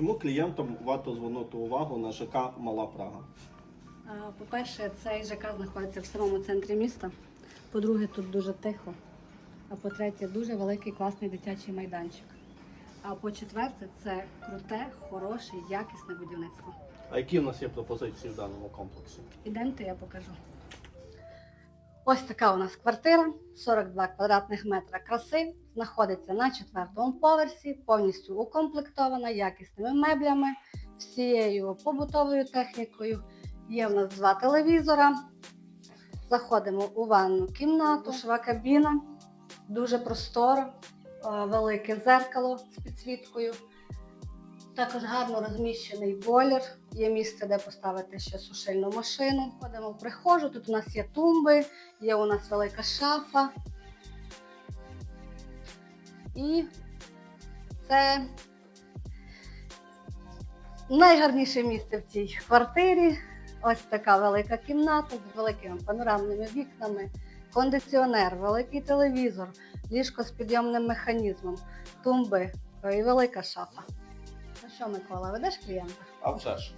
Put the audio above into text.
Чому клієнтам варто звернути увагу на ЖК Мала Прага? По-перше, цей ЖК знаходиться в самому центрі міста. По-друге, тут дуже тихо. А по-третє, дуже великий класний дитячий майданчик. А по-четверте, це круте, хороше, якісне будівництво. А які в нас є пропозиції в даному комплексі? Ідемте, я покажу. Ось така у нас квартира, 42 квадратних метра краси, знаходиться на четвертому поверсі, повністю укомплектована якісними меблями, всією побутовою технікою. Є в нас два телевізора. Заходимо у ванну кімнату, душова кабіна, дуже просторо, е, велике зеркало з підсвіткою. Також гарно розміщений бойлер. Є місце, де поставити ще сушильну машину. Ходимо в прихожу. Тут у нас є тумби, є у нас велика шафа. І це найгарніше місце в цій квартирі. Ось така велика кімната з великими панорамними вікнами, кондиціонер, великий телевізор, ліжко з підйомним механізмом, тумби і велика шафа. Що, Микола, ведеш клієнта? А вже ж.